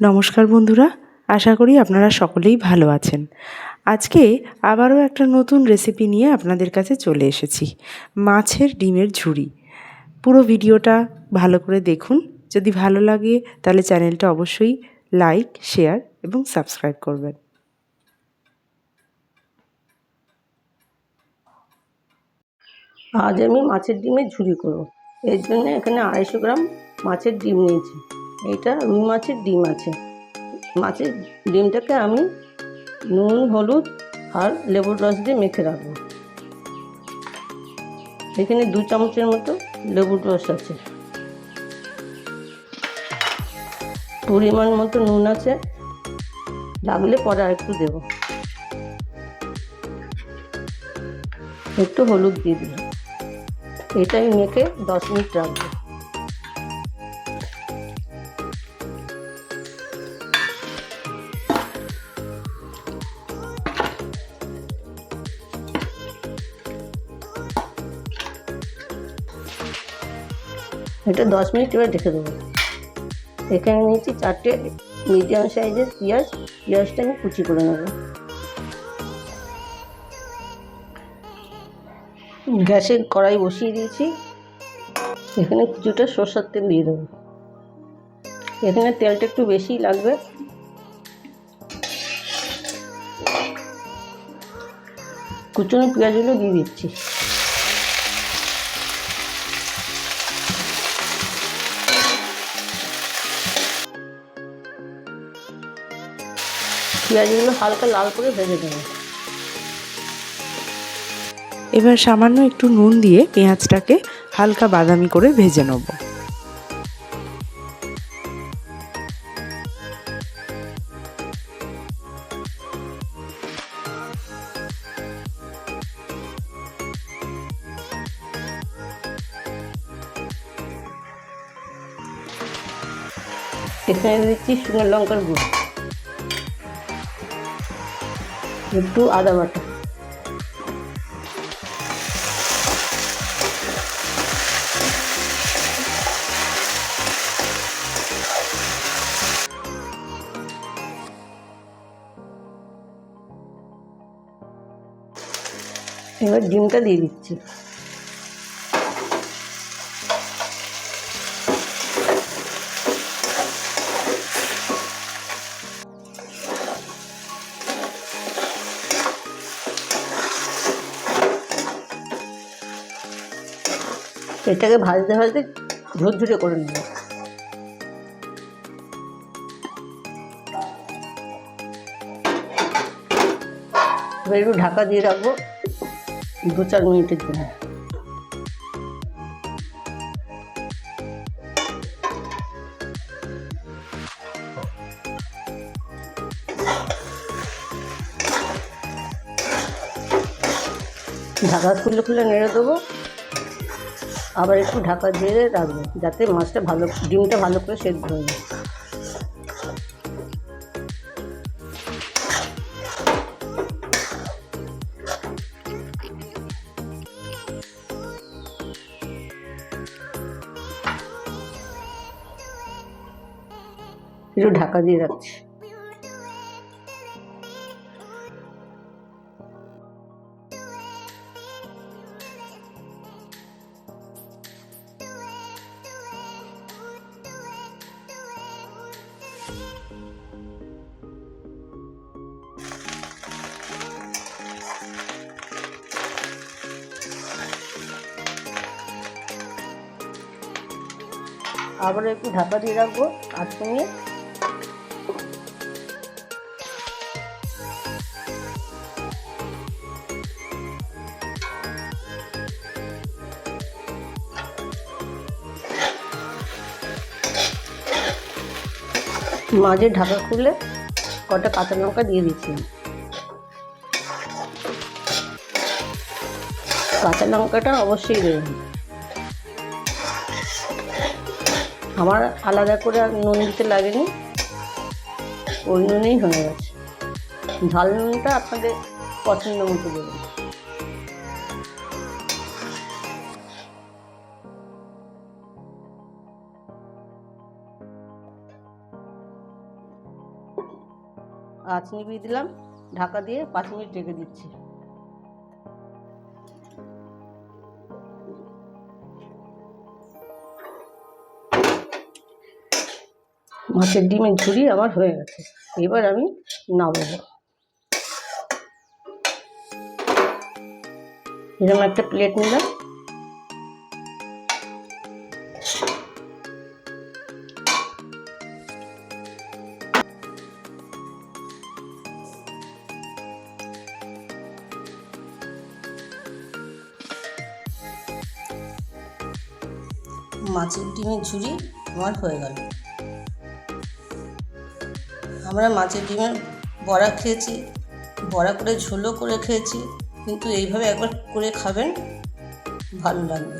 নমস্কার বন্ধুরা, আশা করি আপনারা সকলেই ভালো আছেন। আজকে আবারও একটা নতুন রেসিপি নিয়ে আপনাদের কাছে চলে এসেছি, মাছের ডিমের ঝুড়ি। পুরো ভিডিওটা ভালো করে দেখুন, যদি ভালো লাগে তাহলে চ্যানেলটা অবশ্যই লাইক শেয়ার এবং সাবস্ক্রাইব করবেন। আজ আমি মাছের ডিমের ঝুড়ি করব। এর জন্য এখানে আড়াইশো গ্রাম মাছের ডিম নিয়েছি। এইটা রুই মাছের ডিম আছে। মাছের ডিমটাকে আমি নুন, হলুদ আর লেবুর রস দিয়ে মেখে রাখব। এখানে দু চামচের মতো লেবুর রস আছে। পরিমাণ মতো নুন আছে। লাগলে পরে আর একটু দেবো। একটু হলুদ দিয়ে দিলাম। এটাই মেখে দশ মিনিট রাখব। এটা দশ মিনিট এবার রেখে দেবো। এখানে নিয়েছি চারটে মিডিয়াম সাইজের পেঁয়াজ। পেঁয়াজটা আমি কুচি করে নেব। গ্যাসে কড়াই বসিয়ে দিয়েছি। এখানে কিছুটা সর্ষের তেল দিয়ে দেবো। এখানে তেলটা একটু বেশি লাগবে। কুচনো পেঁয়াজগুলো দিয়ে দিচ্ছি। পেঁয়াজগুলো হালকা লাল করে ভেজে দেবো এবার সামান্য একটু নুন দিয়ে পেঁয়াজটাকে হালকা বাদামি করে ভেজে নেব। এখানে দিচ্ছি শুকনো লঙ্কার গুঁড়ো। একটু আদা বাটা। এবার ডিমটা দিয়ে দিচ্ছি। এটাকে ভাজতে ভাজতে ঝুরঝুরে করে নেব। একটু ঢাকা দিয়ে রাখব দু চার মিনিটের জন্য। ঢাকা খুলে খুলে নেড়ে দেবো। আবার একটু ঢাকা দিয়ে রাখব, যাতে মাছটা ভালো, ডিমটা ভালো করে সেদ্ধ হয়ে যায়। একটু ঢাকা দিয়ে রাখছি। আবার একটু ঢাকা দিয়ে রাখব আট মিনিট মাঝে ঢাকা খুলে কটা কাঁচা লঙ্কা দিয়ে দিচ্ছি। কাঁচা লঙ্কাটা অবশ্যই দেবেন আমার আলাদা করে আর নুন দিতে লাগেনি। ওই নুনেই হয়ে গেছে। ঝাল নুনটা আপনাদের পছন্দ মতো দেবেন। আঁচ নিভিয়ে দিলাম, ঢাকা দিয়ে পাঁচ মিনিট রেখে দিচ্ছি। মাছের ডিমের ঝুড়ি আমার হয়ে গেছে। এবার আমি নামাবো। এরকম একটা প্লেট নিলাম। মাছের ডিমের ঝুড়ি আমার হয়ে গেল। আমরা মাছের ডিমের বড়া খেয়েছি, বড়া করে ঝোলও করে খেয়েছি, কিন্তু এইভাবে একবার করে খাবেন, ভালো লাগবে।